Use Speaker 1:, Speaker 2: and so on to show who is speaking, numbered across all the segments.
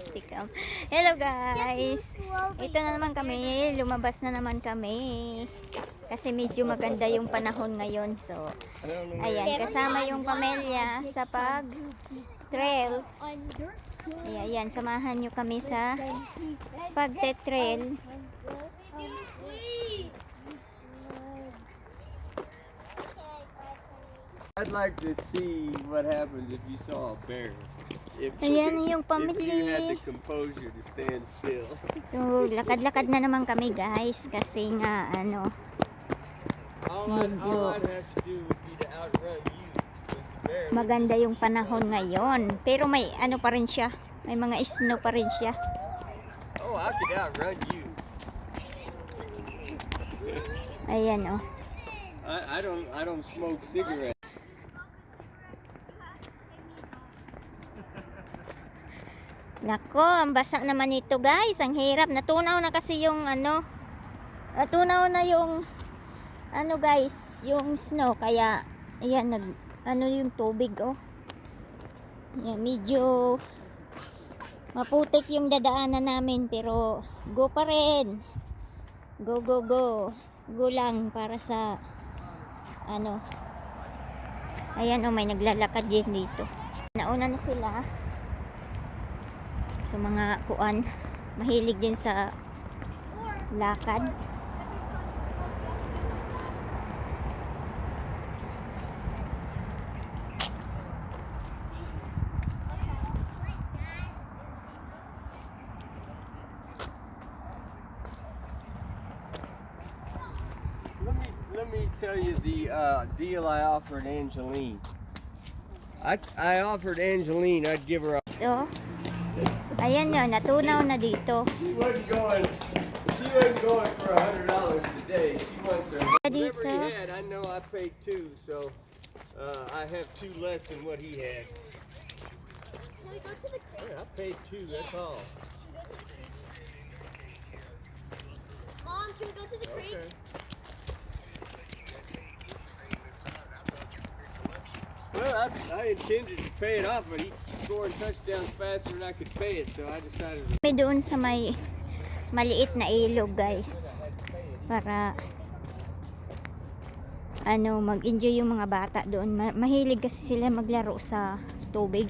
Speaker 1: Sticam. Hello guys! Ito na naman kami, lumabas na naman kami. Kasi medyo maganda yung panahon ngayon. So, ayan, kasama yung pamilya sa pag trail. Ayan, ayan, samahan nyo kami sa pagte-trail.
Speaker 2: I'd like to see what happens if you saw a bear. If,
Speaker 1: Ayan yung
Speaker 2: if you had
Speaker 1: pamilya.
Speaker 2: the composure to stand still.
Speaker 1: So, lakad-lakad na naman kami guys. Kasi nga, ano, Medyo- maganda yung panahon ngayon. Pero may ano pa rin siya. May mga snow pa rin siya.
Speaker 2: Oh, I could outrun you.
Speaker 1: Ayan oh.
Speaker 2: I, I don't I don't smoke cigarettes.
Speaker 1: Nako, ang basa naman ito guys. Ang hirap. Natunaw na kasi yung ano. Natunaw na yung ano guys, yung snow. Kaya, ayan, nag, ano yung tubig oh. Ayan, medyo maputik yung dadaanan namin. Pero, go pa rin. Go, go, go. Go lang para sa ano. Ayan oh, may naglalakad din dito. Nauna na sila. So mga kuan, mahilig din sa lakad.
Speaker 2: Let me tell you the uh, deal I offered Angeline. I I offered Angeline I'd give her a
Speaker 1: So, ayan yun, natunaw na dito.
Speaker 2: She wasn't going. She wasn't going for a hundred dollars today. She wants her. Whatever he had, I know I paid two, so uh, I have two less than what he had.
Speaker 3: Can we go to the creek?
Speaker 2: Yeah, I paid two. That's all.
Speaker 3: Mom, can we go to the creek?
Speaker 2: Okay. Well, I, I intended to pay it off, but he scoring touchdowns faster than I could pay it, so I decided to
Speaker 1: May doon sa may maliit na ilog guys. Para ano, mag-enjoy yung mga bata doon. Ma- mahilig kasi sila maglaro sa tubig.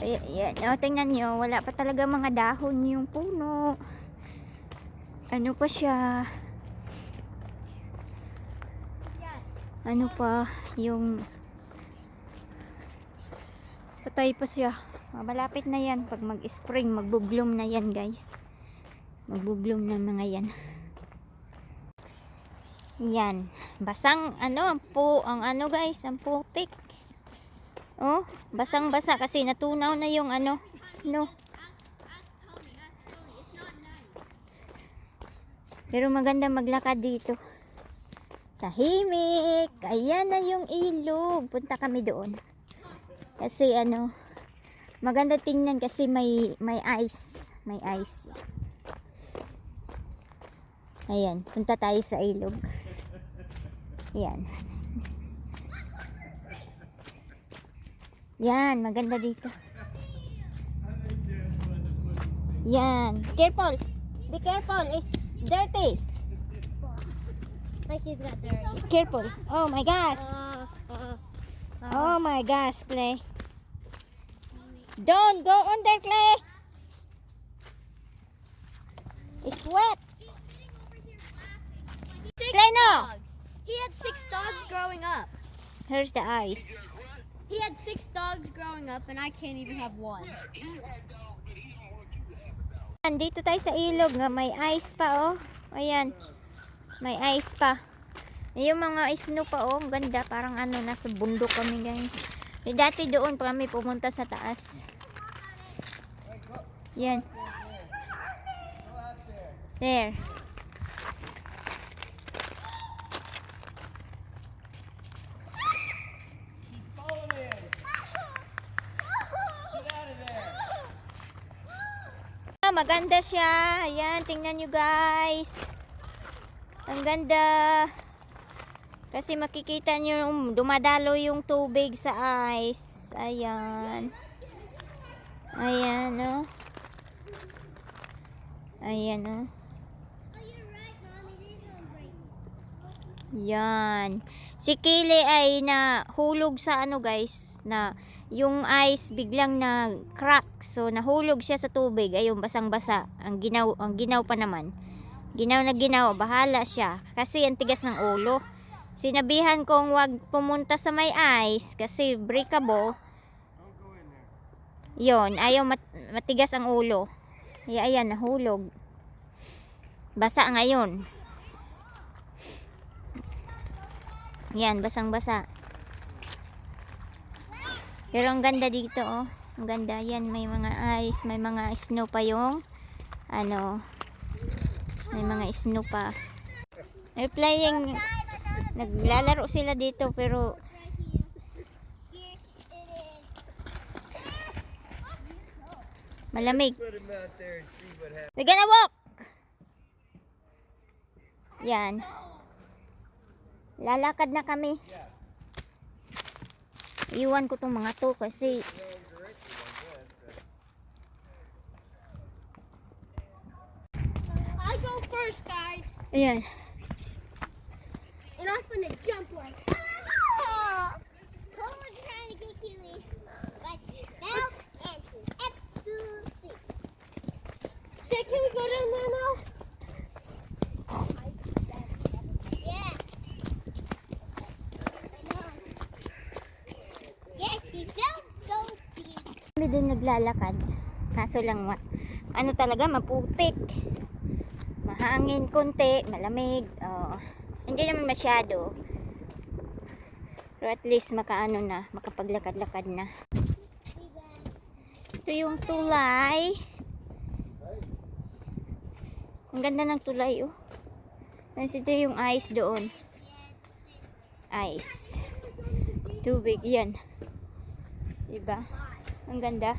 Speaker 1: Ay, yan. O, tingnan nyo, wala pa talaga mga dahon yung puno. Ano pa siya? Ano pa? Yung patay pa siya. Malapit na yan. Pag mag-spring, magbubloom na yan guys. Magbubloom na mga yan. Yan. Basang ano, po, ang ano guys, ang putik. Oh, basang basa kasi natunaw na yung ano, snow. Pero maganda maglakad dito. Tahimik. Ayan na yung ilog. Punta kami doon. Kasi ano, maganda tingnan kasi may may ice. May ice. Ayan, punta tayo sa ilog. Ayan. Yan, maganda dito. Yan. Careful. Be careful. It's dirty.
Speaker 3: My shoes got dirty.
Speaker 1: Careful. Oh my gosh.
Speaker 3: Uh, uh,
Speaker 1: Oh my gosh, Clay. Don't go under, Clay. It's wet.
Speaker 3: six
Speaker 1: Play no.
Speaker 3: dogs. He had six dogs growing up.
Speaker 1: Here's the ice.
Speaker 3: He had six dogs growing up, and I can't even have one.
Speaker 1: Andito tayo sa ilog nga may ice pa, oh. Ayan. May ice pa. Yung mga snow pa, oh. Ganda. Parang ano, nasa bundok kami, guys. Eh, dati doon kami pumunta sa taas. Yan. There. Ah, maganda siya. Ayan, tingnan nyo guys. Ang ganda. Kasi makikita nyo dumadalo yung tubig sa ice. Ayan. Ayan, oh. Ayan, oh.
Speaker 3: Oh.
Speaker 1: Yan. Si Kaylee ay nahulog sa ano guys, na yung ice biglang na crack. So nahulog siya sa tubig, ayun basang-basa. Ang ginaw, ang ginaw pa naman. Ginaw na ginaw, bahala siya kasi ang tigas ng ulo. Sinabihan kong wag pumunta sa may ice kasi breakable. Yon, ayaw mat- matigas ang ulo. Kaya ayan, nahulog. Basa ngayon. Yan, basang-basa. Pero ang ganda dito, oh. Ang ganda. Yan, may mga ice, may mga snow pa yung, ano, may mga snow pa. They're playing, naglalaro sila dito, pero, malamig. We're gonna walk! Yan. Lalakad na kami. Iwan ko tong mga to kasi
Speaker 3: I go first, guys.
Speaker 1: ayan.
Speaker 3: And I'm gonna jump like. Ah! Cole was trying to get Keely, but she fell into absolutely. Hey, can we go down there now?
Speaker 1: Kami din naglalakad. Kaso lang ano talaga maputik. Mahangin konti, malamig. Oh. Hindi naman masyado. Pero at least makaano na, makapaglakad-lakad na. Ito yung tulay. Ang ganda ng tulay, oh. Tapos ito yung ice doon. Ice. Tubig, yan. Diba? Ang ganda.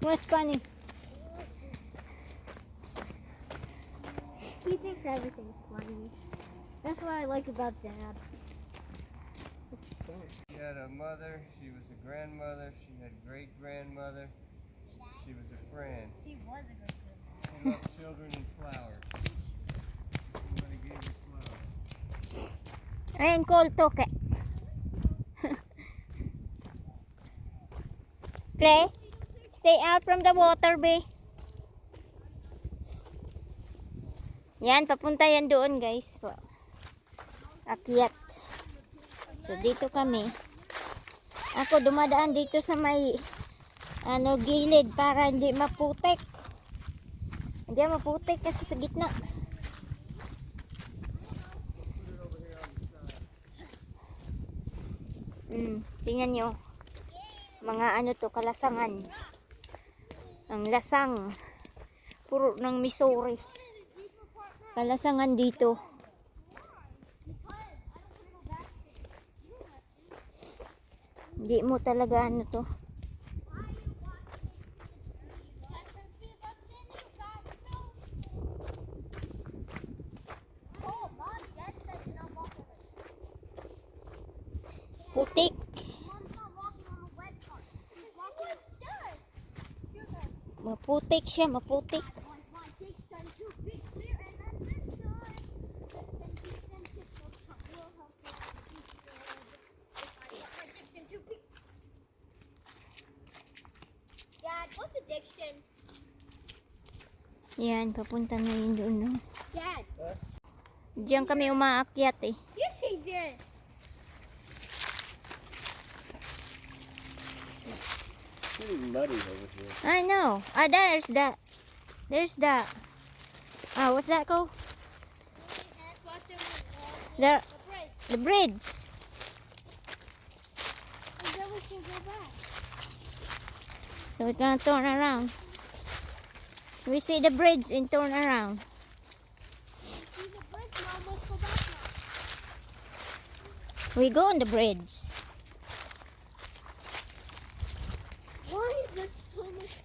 Speaker 1: What's funny?
Speaker 3: He thinks everything's funny. That's what I like about Dad. It's scary.
Speaker 2: She had a mother, she was a grandmother, she had a great grandmother, she was a friend.
Speaker 3: She was a good girl.
Speaker 2: She loved children and flowers. Somebody gave her flowers.
Speaker 1: Ayun, cold toke. Play. Stay out from the water, be. Yan, papunta yan doon, guys. Akyat. So, dito kami. Ako, dumadaan dito sa may ano, gilid para hindi maputik. Hindi maputik kasi sa gitna. Mm, tingnan nyo. Mga ano to, kalasangan. Ang lasang. Puro ng Missouri. Kalasangan dito. Hindi mo talaga ano to. Putik. Maputik siya, maputik.
Speaker 3: Dad, what's addiction?
Speaker 1: Yan, papunta na yun doon. No?
Speaker 3: Dad.
Speaker 1: Diyan kami umaakyat eh.
Speaker 3: Yes, he did.
Speaker 2: Really muddy over here.
Speaker 1: I know. Ah, there's that. there's that. ah, what's that called? The,
Speaker 3: The bridge. And then we can go back.
Speaker 1: So we're gonna turn around. We see the bridge and turn around. We go on the bridge.
Speaker 3: Why is there so much?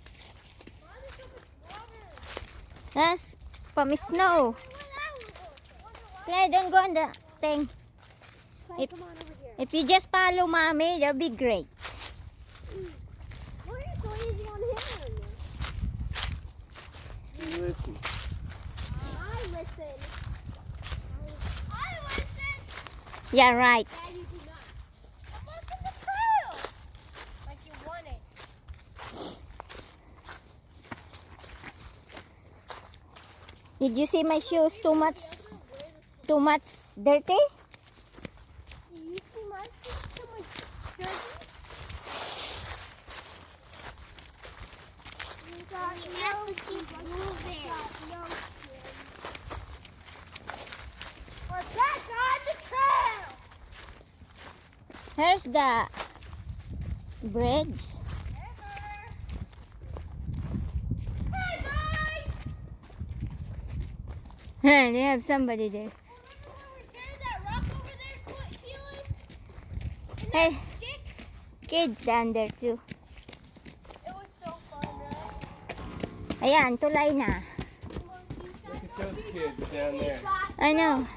Speaker 3: Why is there so much water?
Speaker 1: That's from snow. Clay, don't go on the thing. If-
Speaker 3: Come on over here.
Speaker 1: If you just follow mommy, that'll be great.
Speaker 3: Why are you so easy on him?
Speaker 2: You listen.
Speaker 3: I listen. I listen.
Speaker 1: Yeah, right.
Speaker 3: Dad, you do not. Come on to the trail. Like you want it.
Speaker 1: Did you see my shoes too much, too much dirty?
Speaker 3: Here's the see my feet so much dirty? You got we have to keep moving. No skin. We're back on the trail.
Speaker 1: Here's the bridge.
Speaker 3: Hey guys!
Speaker 1: They have somebody there.
Speaker 3: Remember when we carried that rock over there, Cl- Keelan? And
Speaker 1: Hey.
Speaker 3: stick?
Speaker 1: Kids down there too.
Speaker 3: It was so fun, right?
Speaker 1: Ayan, tulay na.
Speaker 2: Look at those kids down there.
Speaker 1: I know.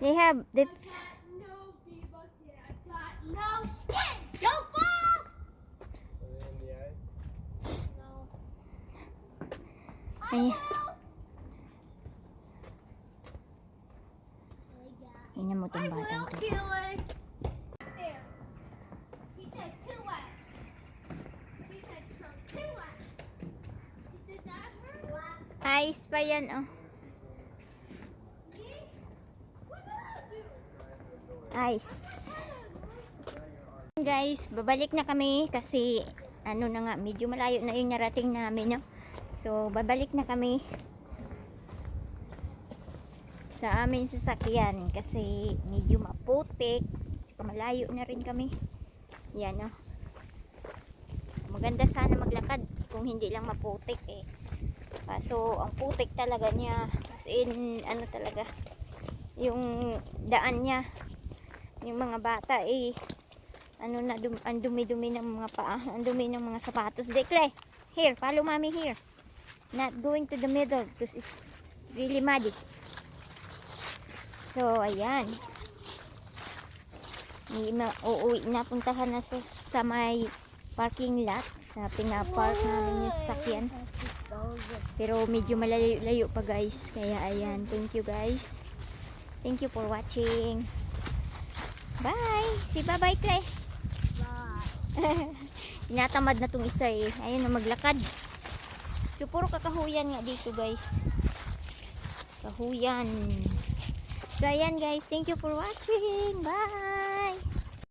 Speaker 1: They have, they,
Speaker 3: I got no V-Bucks. I got no skin. Don't fall!
Speaker 2: Are they in the ice?
Speaker 3: No. Says that her?
Speaker 1: Ice pa yan, oh. Ice. Guys, babalik na kami kasi ano na nga, medyo malayo na yung narating namin, no? So, babalik na kami sa amin sasakyan kasi medyo maputik. Saka malayo na rin kami. Yan, no? Maganda sana maglakad kung hindi lang maputik eh. Kaso, ang putik talaga niya. As in, ano talaga, yung daan niya yung mga bata eh ano na dum ang dumi-dumi ng mga paa ang dumi ng mga sapatos Dekle here follow mommy here not going to the middle because it's really muddy so ayan ma- uuwi na puntahan na sa, sa may parking lot sa pinapark namin yung sasakyan pero medyo malayo-layo pa guys kaya ayan thank you guys thank you for watching Bye! Si bye-bye, Clay. Tinatamad na tong isa eh. Ayun na maglakad. So, puro kakahuyan nga dito, guys. Kahuyan. So, ayan, guys. Thank you for watching. Bye!